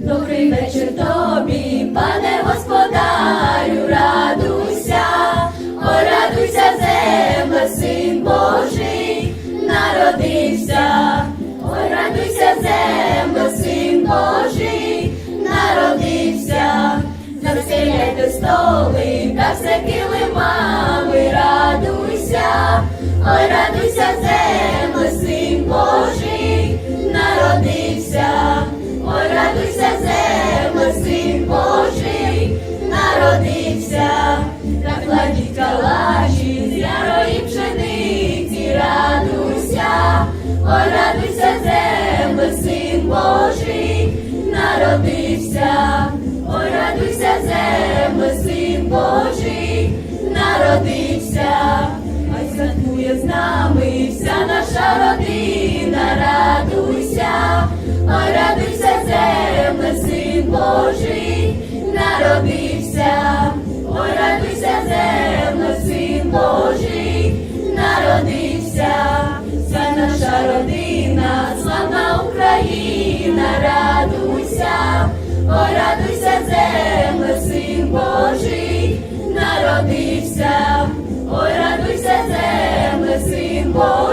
Добрий вечір тобі, пане господарю, радуйся, ой, радуйся, земле, син Божий, народився, ой, радуйся, земле, син Божий, народився, Заселяйте столи, та все килимами, радуйся, ой, радуйся, та кладіть калачі з ярої пшениці, радуйся, ой, радуйся, земле, син Божий, народився, ой, радуйся, земле, син Божий, народився, хай святкує з нами вся наша родина, радуйся, ой, радуйся, земле, син Божий, народився, Нарадуйся, порадуйся, о, радуйся, земле, син Божий, народився, о, радуйся, земле, син Божий.